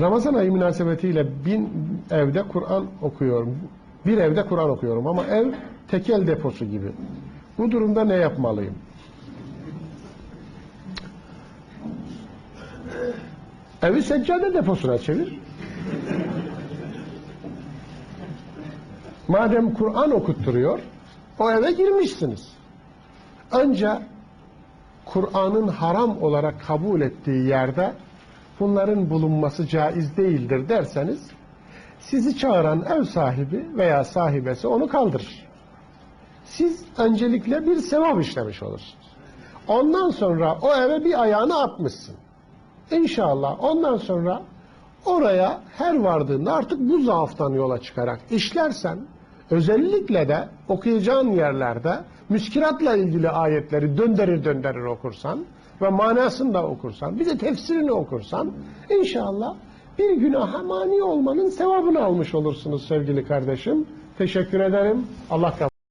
Ramazan ayı münasebetiyle bin evde Kur'an okuyorum. Bir evde Kur'an okuyorum ama ev tekel deposu gibi. Bu durumda ne yapmalıyım? Evi seccade deposuna çevir. Madem Kur'an okutturuyor, o eve girmişsiniz. Ancak Kur'an'ın haram olarak kabul ettiği yerde bunların bulunması caiz değildir derseniz sizi çağıran ev sahibi veya sahibesi onu kaldırır. Siz öncelikle bir sevap işlemiş olursunuz. Ondan sonra o eve bir ayağını atmışsın. İnşallah ondan sonra oraya her vardığında artık bu zaaftan yola çıkarak işlersen özellikle de okuyacağın yerlerde müskiratla ilgili ayetleri döndürür döndürür okursan ve manasını da okursan bir de tefsirini okursan inşallah bir günaha mani olmanın sevabını almış olursunuz sevgili kardeşim. Teşekkür ederim. Allah kabul